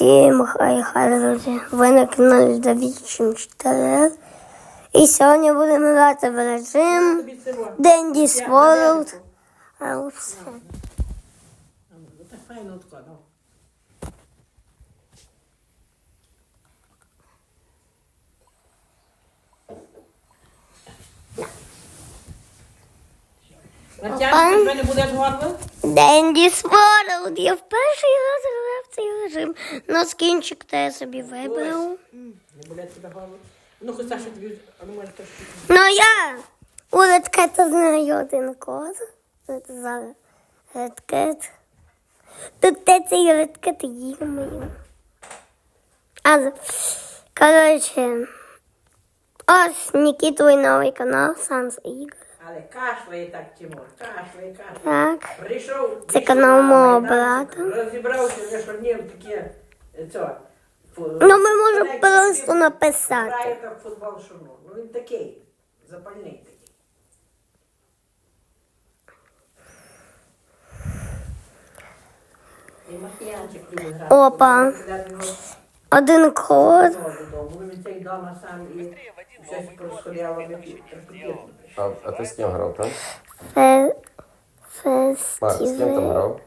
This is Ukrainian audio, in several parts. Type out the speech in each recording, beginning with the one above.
Всім хай хай, друзі. Ви на каналі Давічим 4 І сьогодні будемо грати в режим Я World. Ну, Так файно. Натяг, ти мене будеш горло? Денді World. Я в перший раз грав в цей режим. Ну, скінчик то я собі вибрав. Не болять тебе горло? Ну, хоч Саша тобі, а ну може трошки. Ну я у редкета знаю один код. Тут зараз редкет. Тут де цей редкет є мою. А, коротше, ось Нікітовий новий канал Санс Ігор. Але кашляє так, Тимур, кашляє, кашляє. Так. Прийшов. Це канал мого брата. Розібрався, вже що ні, таке, е, цього. Ну, ми можемо просто написати. Грає так футбол, що ну. Ну він такий, запальний такий. І Матіянчик любить грати. Опа. Один код. Він цей вдома сам і щось порозходяло, А, а ти з ким грав, так? Фе... Марк, з ким там Фестиваль. грав?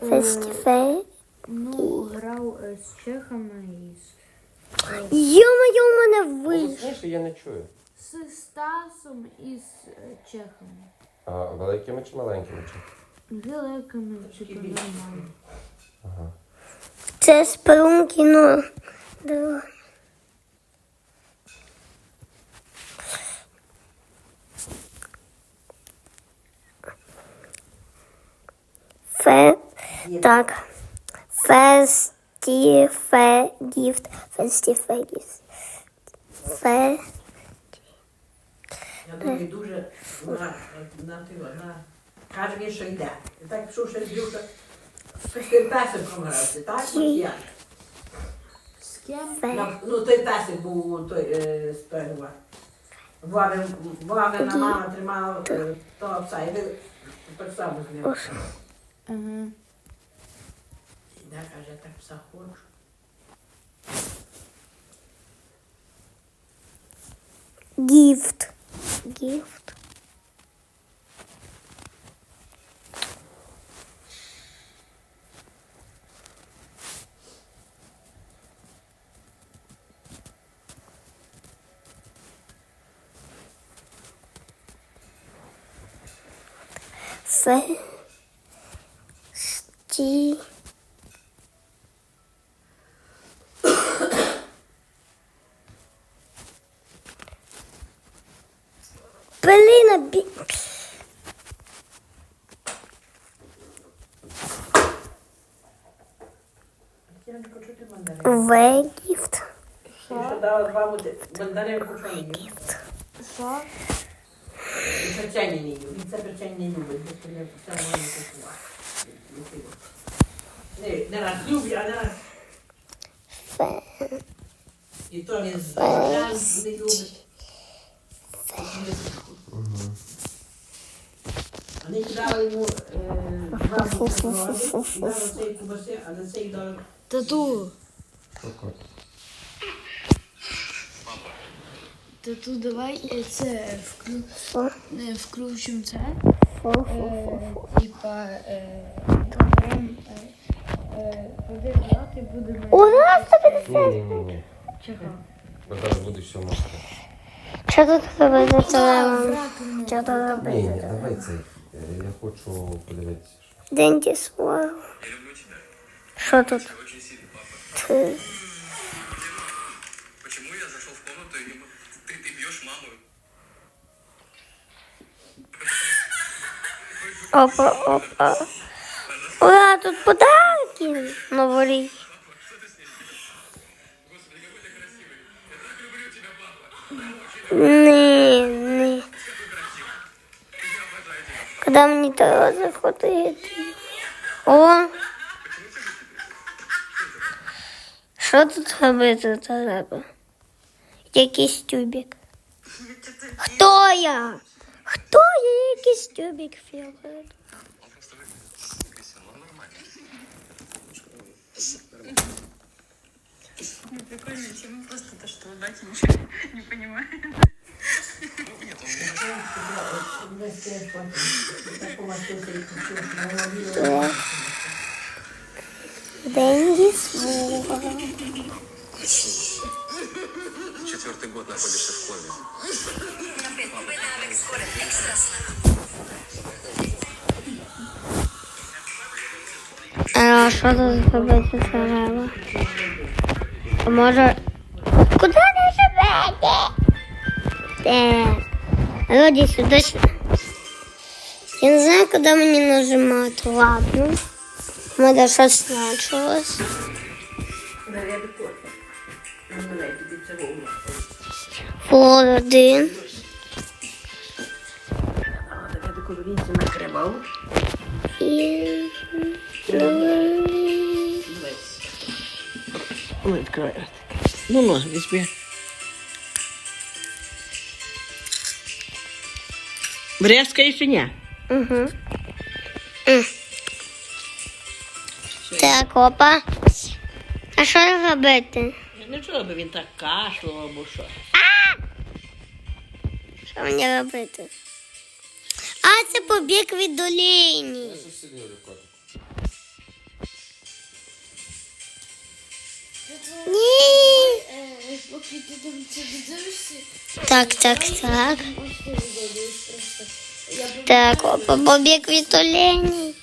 Фестиваль. Ну, грав е, з чехами і з, Йо-моє, у мене вийшло. Голосніше я не чую. з Стасом і з е, чехами. А великими чи маленькими? Чи? Великими, типу, нормально. Це спрунки, ну. давай. Фе... Так. Фестіфегіфт. Фестіфегіфт. Фе... Я думаю, дуже на, на, на, каже він, що йде. І так пішов ще з тим песиком грався, так? Матіян? З ким? Ну, той песик був той е, сперва. Вовена мама тримала е, того пса, і ви так само з ним. Ага. Іде, каже, я так пса хочу. Гіфт. Гіфт. Фе... Сті... Блін, бі... Вегіфт. Що дала два бути? Мандарин не їв. Що? Він печення не. Він це печення не любить, ти не купувати. Не, не раз любить, а не раз. І то він з раз не любить. Вони кидали йому два бутерброди, дали цей кубаси, а на цей дали Тату. Тату, давай це вклю... включимо це. Е, типа, У нас тобі Ні-ні-ні. Чого? Бо зараз буде все мокре. Що тут треба? Раковина. Що тут Ні, робити? ні, давай цей. Е, Я хочу подивитися. Дентіс World. Що тут? Ти. Почему я зашел в комнату и ему- ты, ты бьешь маму? Опа, опа. Ура, тут подарки новорічні. Ні, ні. Куди мені треба заходити? О! Що тут робити треба? Якийсь тюбик. Хто я? Хто я? Якийсь тюбик фіолетовий. Прикольная тема, просто то, что дать ничего не понимаю. Деньги свого. Четвертый год находишься в коме. А що тут зробити треба? А Може. Куди не живете? Так. Роді сюди. сюди. Я не знаю, куди мені нажимати. Ладно. У мене щось почалось. Флор один. І... Ну, відкривай. Ну, ну, візьми. Брязкає чи ні? Угу. Так, опа. А що робити? Нічого би він так кашлював або що. Що мені робити? А, це побіг від доліні. Ні. Поки дивишся, Так, так, так. Так, опа, побіг від доліні.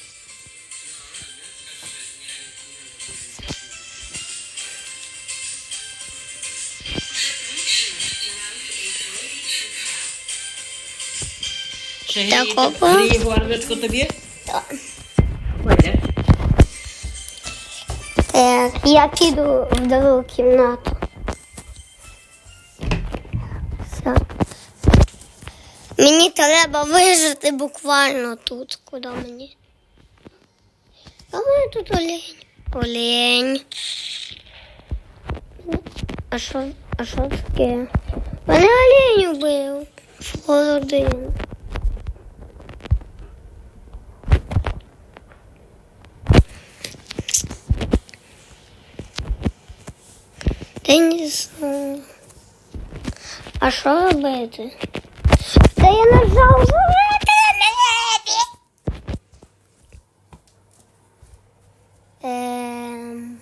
Так, опа. гріє горлечко тобі? Я піду в другу кімнату. Все. Мені треба вижити буквально тут. Куди мені? А в мене тут олень. Олень. А що, а що таке? Мене олень убив. Флородин. Я не знаю. А що робити? Та я нажав зробити на небі. Ем,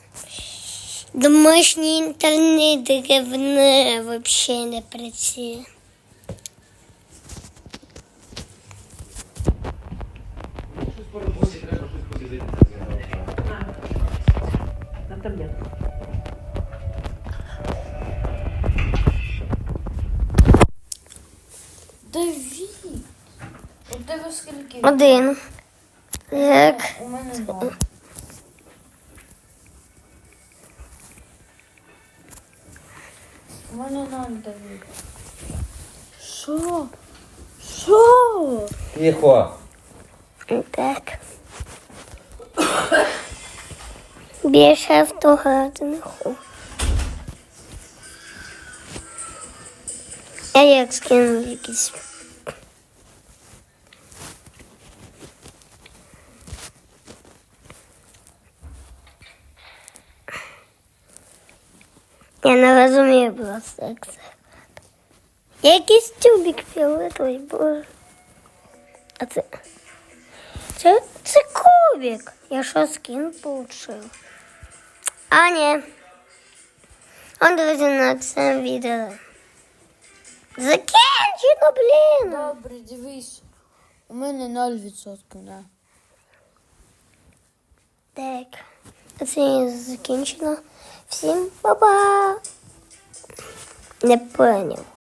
домашній інтернет ревне взагалі не працює. На таблетку. Давід! У тебе скільки? Один. Так. У мене два. У мене ноль Давід. Що? Що? Тихо. Так. Більше автограти не хочу. Я як скинув якийсь. Я не розумію просто як це. Якийсь тюбик фіолетовий, боже. А це. Це, це кубик. Я що скін получив? А, ні. Он, друзі, на це відео. Закінчено, блін. Добре, дивись. У мене 0%, да. Так. Це закінчено. Всім па-па. Не поняв.